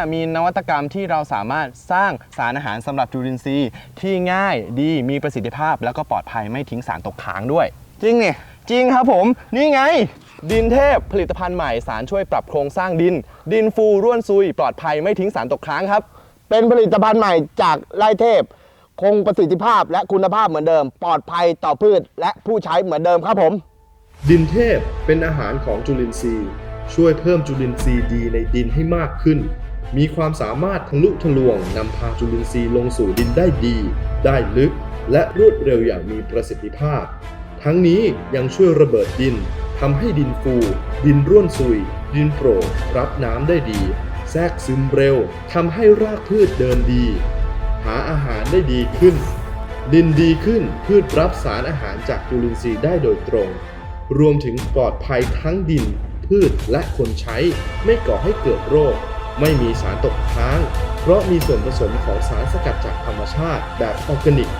เนี่ยมีนวัตกรรมที่เราสามารถสร้างสารอาหารสำหรับจุลินทรีย์ที่ง่ายดีมีประสิทธิภาพ แล้วก็ปลอดภัยไม่ทิ้งสารตกค้างด้วย จริงเนี่ยจริงครับผมนี่ไง ดินเทพผลิตภัณฑ์ใหม่สารช่วยปรับโครงสร้างดิน ดินฟูร่วนซุย ปลอดภัยไม่ทิ้งสารตกค้างครับ เป็นผลิตภัณฑ์ใหม่จากไร่เทพ คงประสิทธิภาพและคุณภาพเหมือนเดิม ปลอดภัยต่อพืชและผู้ใช้เหมือนเดิมครับผม ดินเทพเป็นอาหารของจุลินทรีย์ ช่วยเพิ่มจุลินทรีย์ดีในดินให้มากขึ้น มีความสามารถทะลุทะลวงนำพาจุลินทรีย์ลงสู่ดินได้ดี ได้ลึก และรวดเร็วอย่างมีประสิทธิภาพ ทั้งนี้ยังช่วยระเบิดดินทำให้ดินฟู ดินร่วนซุย ดินโปร่งรับน้ำได้ดี แทรกซึมเร็วทำให้รากพืชเดินดี หาอาหารได้ดีขึ้น ดินดีขึ้นพืชรับสารอาหารจากจุลินทรีย์ได้โดยตรง รวมถึงปลอดภัยทั้งดิน พืชและคนใช้ไม่ก่อให้เกิดโรค ไม่มีสารตกค้าง เพราะมีส่วนผสมของสารสกัดจากธรรมชาติแบบออร์แกนิก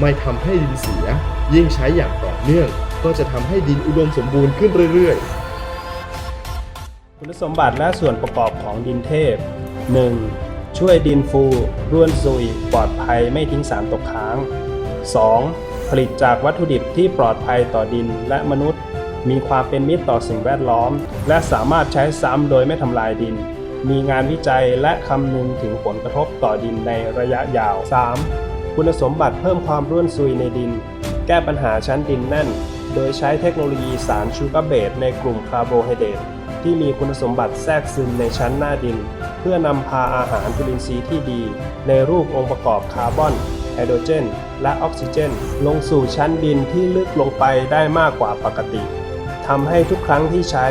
ไม่ทำให้ดินเสีย ยิ่งใช้อย่างต่อเนื่อง ก็จะทำให้ดินอุดมสมบูรณ์ขึ้นเรื่อยๆ คุณสมบัติและส่วนประกอบของดินเทพ 1. ช่วยดินฟู ร่วนซุย ปลอดภัยไม่ทิ้งสารตกค้าง 2. ผลิตจากวัตถุดิบที่ปลอดภัยต่อดินและมนุษย์ มีความเป็นมิตรต่อสิ่งแวดล้อม และสามารถใช้ซ้ำโดยไม่ทำลายดิน มีงานวิจัยและคำนึงถึงผลกระทบต่อดินในระยะยาว 3. คุณสมบัติเพิ่มความร่วนซุยในดิน แก้ปัญหาชั้นดินแน่น โดยใช้เทคโนโลยีสารชูการ์เบสในกลุ่มคาร์โบไฮเดรตที่มีคุณสมบัติแทรกซึมในชั้นหน้าดิน เพื่อนำพาอาหารจุลินทรีย์ที่ดี ในรูปองค์ประกอบคาร์บอนไฮโดรเจน และออกซิเจน ลงสู่ชั้นดินที่ลึกลงไปได้มากกว่าปกติทำให้ทุกครั้งที่ใช้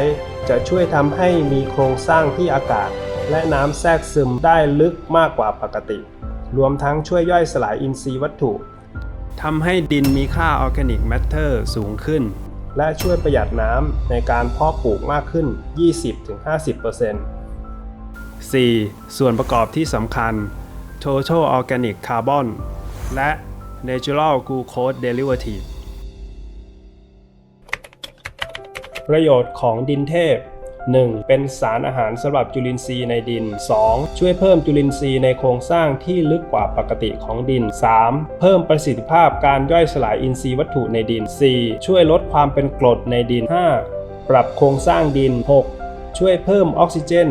จะช่วยทำให้มีโครงสร้างที่อากาศ และน้ำแทรกซึมได้ลึกมากกว่าปกติ รวมทั้งช่วยย่อยสลายอินทรีย์วัตถุทำให้ดินมีค่าออร์แกนิกแมทเทอร์สูงขึ้น และช่วยประหยัดน้ำในการเพาะปลูกมากขึ้น 20-50% 4. ส่วนประกอบที่สำคัญ Total Organic Carbon และ Natural Glucose Derivative ประโยชน์ของดินเทพ 1. เป็นสารอาหารสำหรับจุลินทรีย์ในดิน 2. ช่วยเพิ่มจุลินทรีย์ในโครงสร้างที่ลึกกว่าปกติของดิน 3. เพิ่มประสิทธิภาพการย่อยสลายอินทรีย์วัตถุในดิน 4. ช่วยลดความเป็นกรดในดิน 5. ปรับโครงสร้างดิน 6. ช่วยเพิ่มออกซิเจน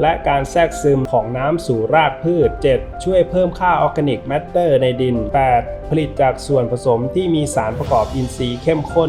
และการแทรกซึมของน้ำสู่รากพืช 7. ช่วยเพิ่มค่าออร์แกนิกแมตเตอร์ในดิน 8. ผลิตจากส่วนผสมที่มีสารประกอบอินทรีย์เข้มข้น